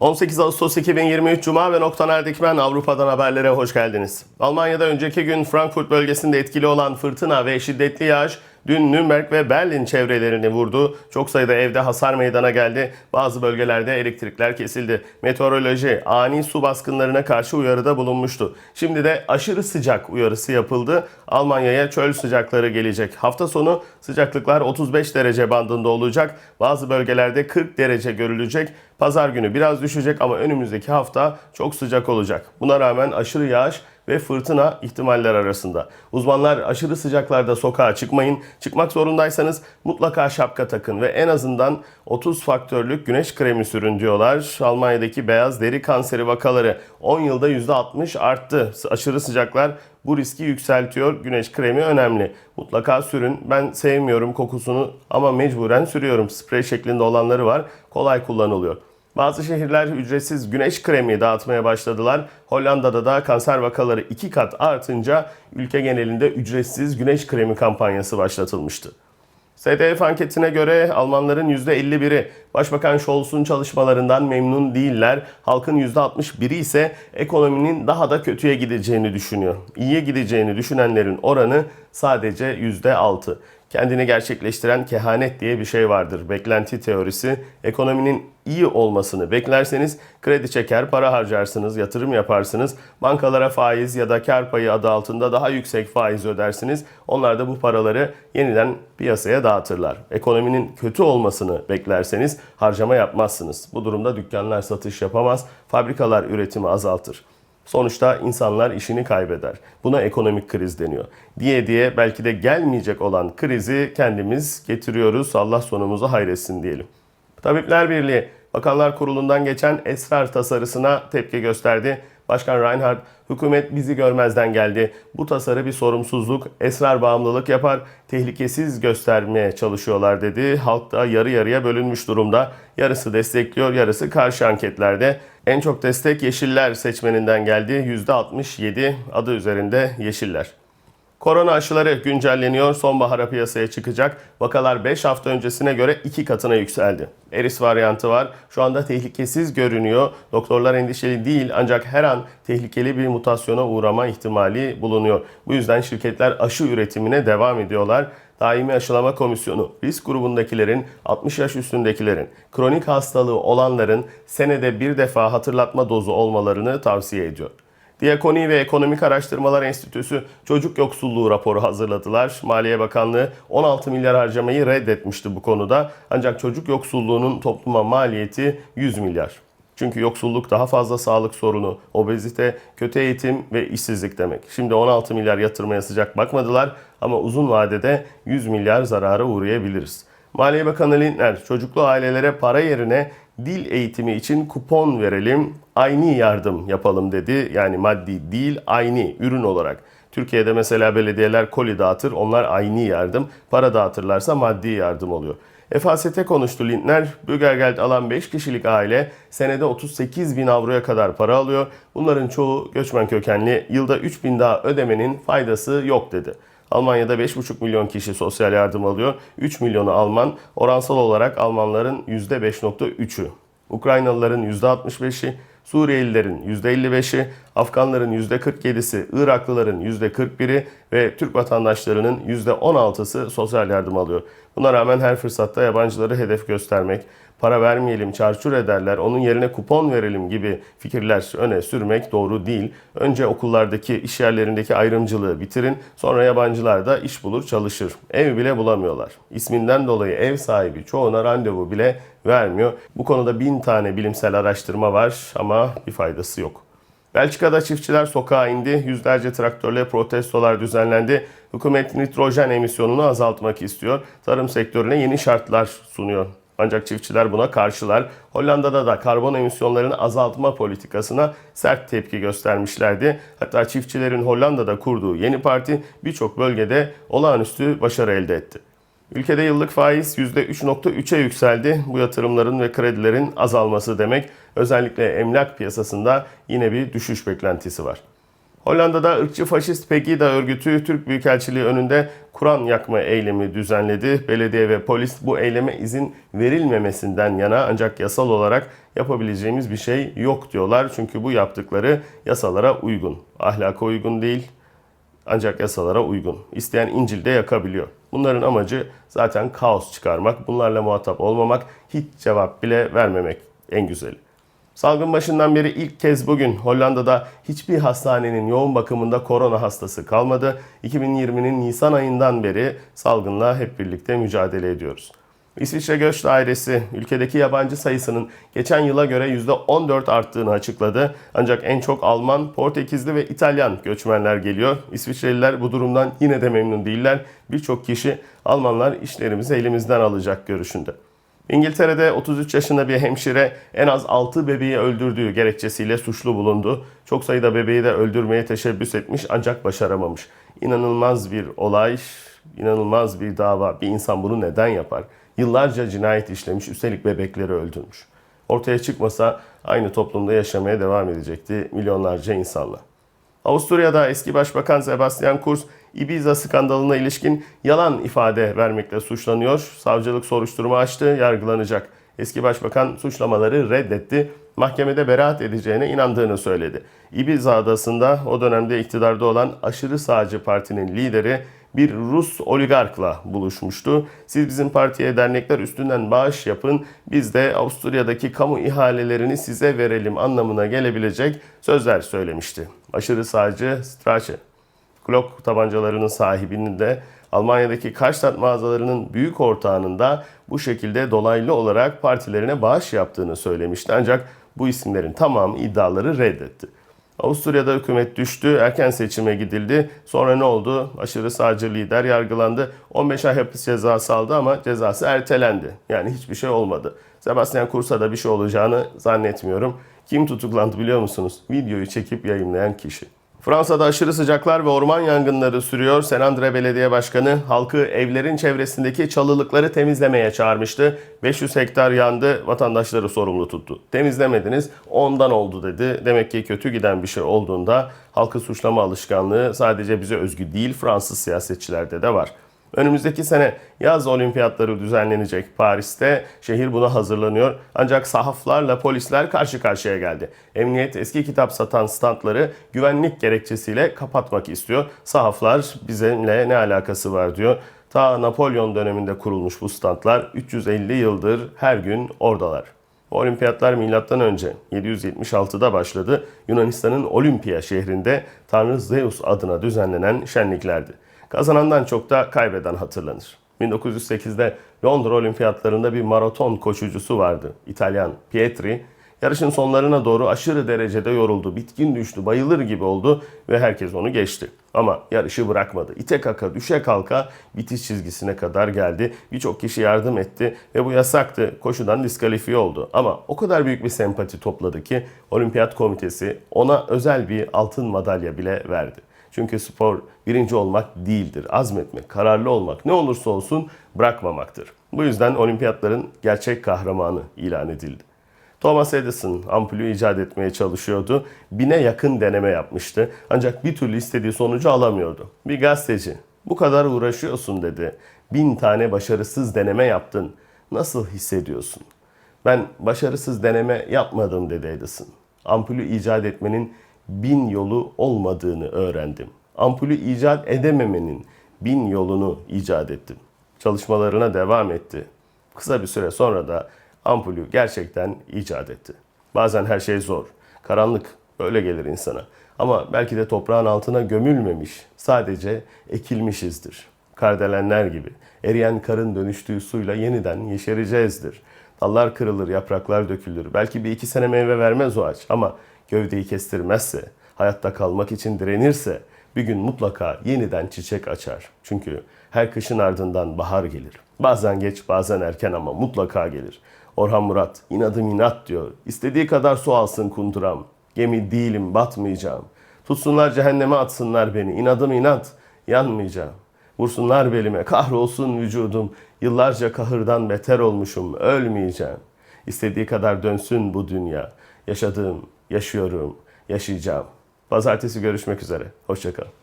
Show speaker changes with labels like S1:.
S1: 18 Ağustos 2023 Cuma ve Noktaner Dikmen Avrupa'dan haberlere hoş geldiniz. Almanya'da önceki gün Frankfurt bölgesinde etkili olan fırtına ve şiddetli yağış dün Nürnberg ve Berlin çevrelerini vurdu. Çok sayıda evde hasar meydana geldi. Bazı bölgelerde elektrikler kesildi. Meteoroloji ani su baskınlarına karşı uyarıda bulunmuştu. Şimdi de aşırı sıcak uyarısı yapıldı. Almanya'ya çöl sıcakları gelecek. Hafta sonu sıcaklıklar 35 derece bandında olacak. Bazı bölgelerde 40 derece görülecek. Pazar günü biraz düşecek ama önümüzdeki hafta çok sıcak olacak. Buna rağmen aşırı yağış ve fırtına ihtimaller arasında. Uzmanlar aşırı sıcaklarda sokağa çıkmayın. Çıkmak zorundaysanız mutlaka şapka takın ve en azından 30 faktörlük güneş kremi sürün diyorlar. Almanya'daki beyaz deri kanseri vakaları 10 yılda %60 arttı. Aşırı sıcaklar bu riski yükseltiyor. Güneş kremi önemli. Mutlaka sürün. Ben sevmiyorum kokusunu ama mecburen sürüyorum. Sprey şeklinde olanları var. Kolay kullanılıyor. Bazı şehirler ücretsiz güneş kremi dağıtmaya başladılar. Hollanda'da da kanser vakaları iki kat artınca ülke genelinde ücretsiz güneş kremi kampanyası başlatılmıştı. SDF anketine göre Almanların %51'i Başbakan Scholz'un çalışmalarından memnun değiller. Halkın %61'i ise ekonominin daha da kötüye gideceğini düşünüyor. İyiye gideceğini düşünenlerin oranı sadece %6. Kendini gerçekleştiren kehanet diye bir şey vardır. Beklenti teorisi. Ekonominin iyi olmasını beklerseniz kredi çeker, para harcarsınız, yatırım yaparsınız. Bankalara faiz ya da kar payı adı altında daha yüksek faiz ödersiniz. Onlar da bu paraları yeniden piyasaya dağıtırlar. Ekonominin kötü olmasını beklerseniz harcama yapmazsınız. Bu durumda dükkanlar satış yapamaz, fabrikalar üretimi azaltır. Sonuçta insanlar işini kaybeder. Buna ekonomik kriz deniyor. Diye diye belki de gelmeyecek olan krizi kendimiz getiriyoruz. Allah sonumuzu hayretsin diyelim. Tabipler Birliği Bakanlar Kurulu'ndan geçen esrar tasarısına tepki gösterdi. Başkan Reinhardt, hükümet bizi görmezden geldi. Bu tasarı bir sorumsuzluk, esrar bağımlılık yapar, tehlikesiz göstermeye çalışıyorlar dedi. Halk da yarı yarıya bölünmüş durumda. Yarısı destekliyor, yarısı karşı anketlerde. En çok destek Yeşiller seçmeninden geldi. %67 adı üzerinde Yeşiller. Korona aşıları güncelleniyor. Sonbahara piyasaya çıkacak. Vakalar 5 hafta öncesine göre 2 katına yükseldi. Eris varyantı var. Şu anda tehlikesiz görünüyor. Doktorlar endişeli değil ancak her an tehlikeli bir mutasyona uğrama ihtimali bulunuyor. Bu yüzden şirketler aşı üretimine devam ediyorlar. Daimi Aşılama Komisyonu risk grubundakilerin, 60 yaş üstündekilerin, kronik hastalığı olanların senede bir defa hatırlatma dozu olmalarını tavsiye ediyor. Diyakoni ve Ekonomik Araştırmalar Enstitüsü çocuk yoksulluğu raporu hazırladılar. Maliye Bakanlığı 16 milyar harcamayı reddetmişti bu konuda. Ancak çocuk yoksulluğunun topluma maliyeti 100 milyar. Çünkü yoksulluk daha fazla sağlık sorunu, obezite, kötü eğitim ve işsizlik demek. Şimdi 16 milyar yatırmaya sıcak bakmadılar ama uzun vadede 100 milyar zarara uğrayabiliriz. Maliye Bakanı Lindner çocuklu ailelere para yerine dil eğitimi için kupon verelim, aynı yardım yapalım dedi. Yani maddi değil, aynı ürün olarak. Türkiye'de mesela belediyeler koli dağıtır, onlar aynı yardım. Para dağıtırlarsa maddi yardım oluyor. EFASET'e konuştu Lindner. Bürgergeld alan 5 kişilik aile senede 38 bin avroya kadar para alıyor. Bunların çoğu göçmen kökenli. Yılda 3 bin daha ödemenin faydası yok dedi. Almanya'da 5,5 milyon kişi sosyal yardım alıyor. 3 milyonu Alman. Oransal olarak Almanların %5.3'ü. Ukraynalıların %65'i, Suriyelilerin %55'i, Afganların %47'si, Iraklıların %41'i ve Türk vatandaşlarının %16'sı sosyal yardım alıyor. Buna rağmen her fırsatta yabancıları hedef göstermek, para vermeyelim, çarçur ederler, onun yerine kupon verelim gibi fikirler öne sürmek doğru değil. Önce okullardaki, iş yerlerindeki ayrımcılığı bitirin, sonra yabancılar da iş bulur, çalışır. Ev bile bulamıyorlar. İsminden dolayı ev sahibi çoğuna randevu bile vermiyor. Bu konuda bin tane bilimsel araştırma var ama bir faydası yok. Belçika'da çiftçiler sokağa indi. Yüzlerce traktörle protestolar düzenlendi. Hükümet nitrojen emisyonunu azaltmak istiyor. Tarım sektörüne yeni şartlar sunuyor. Ancak çiftçiler buna karşılar. Hollanda'da da karbon emisyonlarını azaltma politikasına sert tepki göstermişlerdi. Hatta çiftçilerin Hollanda'da kurduğu yeni parti birçok bölgede olağanüstü başarı elde etti. Ülkede yıllık faiz %3.3'e yükseldi. Bu yatırımların ve kredilerin azalması demek. Özellikle emlak piyasasında yine bir düşüş beklentisi var. Hollanda'da ırkçı faşist Pegida örgütü Türk Büyükelçiliği önünde Kur'an yakma eylemi düzenledi. Belediye ve polis bu eyleme izin verilmemesinden yana ancak yasal olarak yapabileceğimiz bir şey yok diyorlar. Çünkü bu yaptıkları yasalara uygun. Ahlaka uygun değil ancak yasalara uygun. İsteyen İncil'de yakabiliyor. Bunların amacı zaten kaos çıkarmak, bunlarla muhatap olmamak, hiç cevap bile vermemek en güzeli. Salgın başından beri ilk kez bugün Hollanda'da hiçbir hastanenin yoğun bakımında korona hastası kalmadı. 2020'nin Nisan ayından beri salgınla hep birlikte mücadele ediyoruz. İsviçre Göç Dairesi ülkedeki yabancı sayısının geçen yıla göre %14 arttığını açıkladı. Ancak en çok Alman, Portekizli ve İtalyan göçmenler geliyor. İsviçreliler bu durumdan yine de memnun değiller. Birçok kişi Almanlar işlerimizi elimizden alacak görüşünde. İngiltere'de 33 yaşında bir hemşire en az 6 bebeği öldürdüğü gerekçesiyle suçlu bulundu. Çok sayıda bebeği de öldürmeye teşebbüs etmiş ancak başaramamış. İnanılmaz bir olay, inanılmaz bir dava. Bir insan bunu neden yapar? Yıllarca cinayet işlemiş, üstelik bebekleri öldürmüş. Ortaya çıkmasa aynı toplumda yaşamaya devam edecekti milyonlarca insanla. Avusturya'da eski Başbakan Sebastian Kurz, Ibiza skandalına ilişkin yalan ifade vermekle suçlanıyor. Savcılık soruşturma açtı, yargılanacak. Eski başbakan suçlamaları reddetti. Mahkemede beraat edeceğine inandığını söyledi. Ibiza adasında o dönemde iktidarda olan aşırı sağcı partinin lideri bir Rus oligarkla buluşmuştu. Siz bizim partiye dernekler üstünden bağış yapın, biz de Avusturya'daki kamu ihalelerini size verelim anlamına gelebilecek sözler söylemişti. Aşırı sağcı Strache, Glock tabancalarının sahibinin de Almanya'daki Karstadt mağazalarının büyük ortağının da bu şekilde dolaylı olarak partilerine bağış yaptığını söylemişti. Ancak bu isimlerin tamamı iddiaları reddetti. Avusturya'da hükümet düştü, erken seçime gidildi. Sonra ne oldu? Aşırı sağcı lider yargılandı. 15 ay hapis cezası aldı ama cezası ertelendi. Yani hiçbir şey olmadı. Sebastian Kurz'a da bir şey olacağını zannetmiyorum. Kim tutuklandı biliyor musunuz? Videoyu çekip yayınlayan kişi. Fransa'da aşırı sıcaklar ve orman yangınları sürüyor. Senandre Belediye Başkanı halkı evlerin çevresindeki çalılıkları temizlemeye çağırmıştı. 500 hektar yandı, vatandaşları sorumlu tuttu. Temizlemediniz, ondan oldu dedi. Demek ki kötü giden bir şey olduğunda halkı suçlama alışkanlığı sadece bize özgü değil, Fransız siyasetçilerde de var. Önümüzdeki sene yaz olimpiyatları düzenlenecek Paris'te. Şehir buna hazırlanıyor. Ancak sahaflarla polisler karşı karşıya geldi. Emniyet eski kitap satan standları güvenlik gerekçesiyle kapatmak istiyor. Sahaflar bizimle ne alakası var diyor. Ta Napolyon döneminde kurulmuş bu standlar 350 yıldır her gün oradalar. Olimpiyatlar milattan önce 776'da başladı. Yunanistan'ın Olimpiya şehrinde Tanrı Zeus adına düzenlenen şenliklerdi. Kazanandan çok da kaybeden hatırlanır. 1908'de Londra Olimpiyatlarında bir maraton koşucusu vardı. İtalyan Pietri. Yarışın sonlarına doğru aşırı derecede yoruldu. Bitkin düştü, bayılır gibi oldu ve herkes onu geçti. Ama yarışı bırakmadı. İte kaka, düşe kalka bitiş çizgisine kadar geldi. Birçok kişi yardım etti ve bu yasaktı. Koşudan diskalifiye oldu. Ama o kadar büyük bir sempati topladı ki Olimpiyat Komitesi ona özel bir altın madalya bile verdi. Çünkü spor birinci olmak değildir. Azmetmek, kararlı olmak, ne olursa olsun bırakmamaktır. Bu yüzden olimpiyatların gerçek kahramanı ilan edildi. Thomas Edison ampulü icat etmeye çalışıyordu. Bine yakın deneme yapmıştı. Ancak bir türlü istediği sonucu alamıyordu. Bir gazeteci, bu kadar uğraşıyorsun dedi. Bin tane başarısız deneme yaptın. Nasıl hissediyorsun? Ben başarısız deneme yapmadım dedi Edison. Ampulü icat etmenin bin yolu olmadığını öğrendim. Ampulü icat edememenin bin yolunu icat ettim. Çalışmalarına devam etti. Kısa bir süre sonra da ampulü gerçekten icat etti. Bazen her şey zor. Karanlık böyle gelir insana. Ama belki de toprağın altına gömülmemiş, sadece ekilmişizdir. Kardelenler gibi eriyen karın dönüştüğü suyla yeniden yeşereceğizdir. Dallar kırılır, yapraklar dökülür. Belki bir iki sene meyve vermez o ağaç ama gövdeyi kestirmezse, hayatta kalmak için direnirse bir gün mutlaka yeniden çiçek açar. Çünkü her kışın ardından bahar gelir. Bazen geç, bazen erken ama mutlaka gelir. Orhan Murat, inadım inat diyor. İstediği kadar su alsın kunduram. Gemi değilim, batmayacağım. Tutsunlar cehenneme atsınlar beni. İnadım inat, yanmayacağım. Vursunlar belime, kahrolsun vücudum. Yıllarca kahırdan beter olmuşum, ölmeyeceğim. İstediği kadar dönsün bu dünya. Yaşadığım, yaşıyorum, yaşayacağım. Pazartesi görüşmek üzere. Hoşçakalın.